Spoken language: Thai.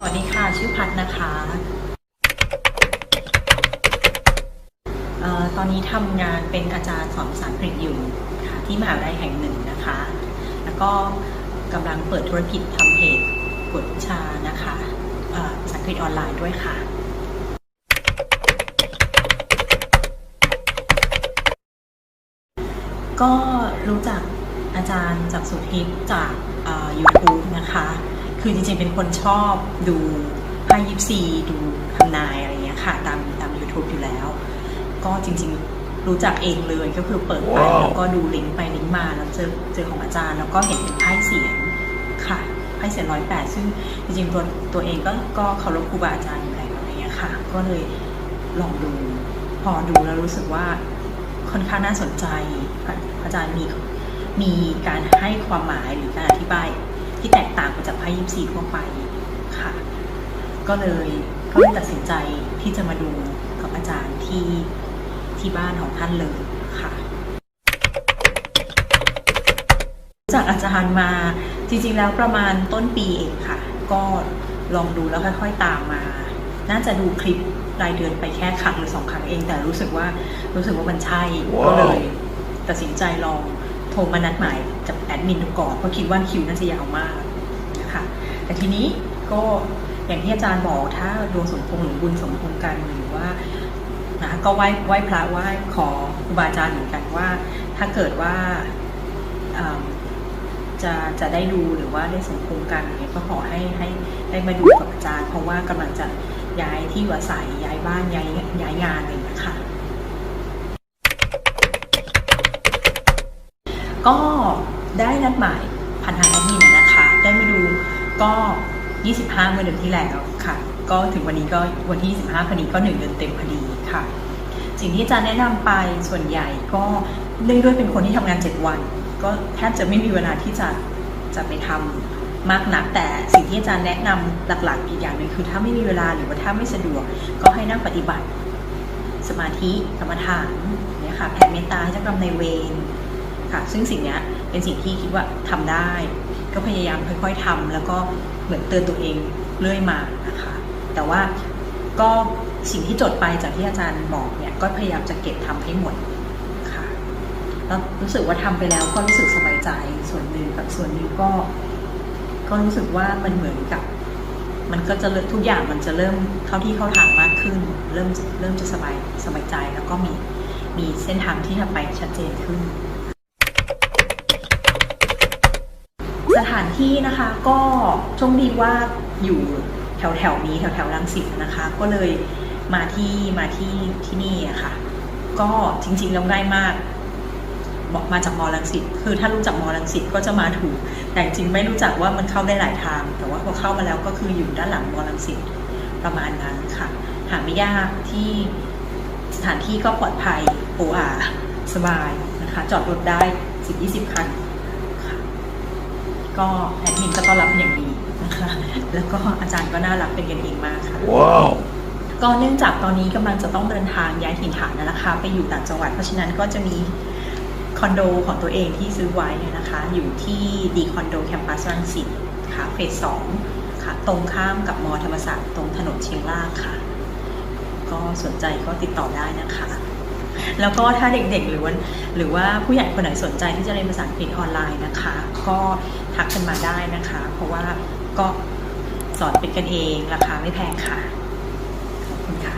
สวัสดีค่ะ ชื่อพัดนะคะออตอนนี้ทำงานเป็นอาจารย์สอนภาษาอังกฤษอยู่ค่ะที่มหาวิทยาลัยแห่งหนึ่งนะคะ แล้วก็กำลังเปิดธุรกิจทำเพจกวดชานะคะเอ่อภาษาอังกฤษออนไลน์ด้วยค่ะ ก็รู้จักอาจารย์จากสุทิพย์จาก YouTube นะคะ คือจริงๆเป็นคนชอบดูไพ่ยิปซีดูทำนายอะไรเงี้ยค่ะ ตามตาม YouTube อยู่แล้ว ก็จริงๆรู้จักเองเลยก็คือเปิดไปว้าวแล้วก็ดูลิงก์ไปลิงก์มาแล้วเจอเจอของอาจารย์ แล้วก็เห็นเป็นไพ่เสียงค่ะไพ่เสียงร้อยแปดซึ่งจริงๆตัวตัวเองก็ก็เคารพครูบาอาจารย์อยู่แล้วอะไรเงี้ยค่ะ ก็เลยลองดูพอดูแล้วรู้สึกว่าค่อนข้างน่าสนใจอาอาจารย์มีมีการให้ความหมายหรือการอธิบาย ที่แตกต่างไปจากไพ่ยิปซีทั่วไปค่ะ ก็เลยก็เลยตัดสินใจที่จะมาดูกับอาจารย์ที่ที่บ้านของท่านเลยค่ะจากอาจารย์มาจริงๆแล้วประมาณต้นปีเองค่ะ ก็ลองดูแล้วค่อยๆตามมา น่าจะดูคลิปรายเดือนไปแค่ครั้งหรือสองครั้งเองแต่รู้สึกว่ารู้สึกว่ามันใช่ว้าวก็เลยตัดสินใจลอง รมานัดหมายกับแอดมินดูก่อนเพราะคิดว่าคิวน่าจะยาวมากนะคะแต่ทีนี้ก็อย่างที่อาจารย์บอกถ้าดวงสมพงษ์หรือบุญสมพงษ์กันหรือว่านะก็ไหว้ไหว้พระไหว้ขอครูบาอาจารย์เหมือนกันว่า ถ้าเกิดว่าจะจะได้ดูหรือว่าได้สมพงษ์กันเงี้ยก็ขอให้ให้ได้มาดูกับอาจารย์ เพราะว่ากำลังจะย้ายที่อยู่อาศัยย้ายบ้านย้ายย้ายงานอะไรอย่างเงี้ยค่ะ ก็ได้นัดหมายผ่านทางแอดมินนะคะ ได้มาดูก็ 25 เมื่อเดือนที่แล้วค่ะ ก็ถึงวันนี้ก็วันที่ 25พอดีก็หนึ่งเดือนเต็มพอดีค่ะ สิ่งที่อาจารย์แนะนำไปส่วนใหญ่ก็เนื่องด้วยเป็นคนที่ทำงาน 7 วัน ก็แทบจะไม่มีเวลาที่จะจะไปทำมากนักแต่สิ่งที่อาจารย์แนะนำหลักๆ อีกอย่างหนึ่งคือถ้าไม่มีเวลาหรือว่าถ้าไม่สะดวก ก็ให้นั่งปฏิบัติ สมาธิกรรมฐานเนี่ยค่ะแผ่เมตตาให้เจ้ากรรมนายเวร ค่ะ ซึ่งสิ่งนี้เป็นสิ่งที่คิดว่าทำได้ ก็พยายามค่อยๆทำแล้วก็เหมือนเตือนตัวเองเรื่อยมานะคะ แต่ว่าก็สิ่งที่จดไปจากที่อาจารย์บอกเนี่ยก็พยายามจะเก็บทำให้หมดค่ะแล้วรู้สึกว่าทำไปแล้วก็รู้สึกสบายใจส่วนหนึ่งกับส่วนนึ่งก็ ก็รู้สึกว่ามันเหมือนกับ มันก็จะทุกอย่างมันจะเริ่มเข้าที่เข้าทางมากขึ้น เริ่มเริ่มจะสบายสบายใจแล้วก็มีมีเส้นทางที่จะไปชัดเจนขึ้น สถานที่นะคะก็โชคดีว่าอยู่แถวแถวนี้แถวแถวรังสิตนะคะ ก็เลยมาที่มาที่ที่นี่อะค่ะ ก็จริงๆแล้วง่ายมาก บอกมาจากมอลังสิตคือถ้ารู้จักมอลังสิตก็จะมาถูก แต่จริงๆไม่รู้จักว่ามันเข้าได้หลายทาง แต่ว่าพอเข้ามาแล้วก็คืออยู่ด้านหลังมอลังสิตประมาณนั้นค่ะ หาไม่ยากที่สถานที่ก็ปลอดภัยโออาสบายนะคะ จอดรถได้สิบยี่สิบคัน ก็แอดมินก็ต้อนรับเป็นอย่างดีนะคะ แล้วก็อาจารย์ก็น่ารักเป็นกันเองมากค่ะ Wow. ก็เนื่องจากตอนนี้กำลังจะต้องเดินทางย้ายถิ่นฐานนะคะ ไปอยู่ต่างจังหวัดเพราะฉะนั้นก็จะมีคอนโดของตัวเองที่ซื้อไว้นะคะ อยู่ที่ดีคอนโดแคมปัสรังสิตค่ะเฟสสองค่ะ ตรงข้ามกับมอธรรมศาสตร์ตรงถนนเชียงรากค่ะ ก็สนใจก็ติดต่อได้นะคะ แล้วก็ถ้าเด็กๆ หรือว่าหรือว่าผู้ใหญ่คนไหนสนใจที่จะเรียนภาษาอังกฤษออนไลน์นะคะ ก็ทักกันมาได้นะคะ เพราะว่าก็สอนเป็นกันเองราคาไม่แพงค่ะ ขอบคุณค่ะ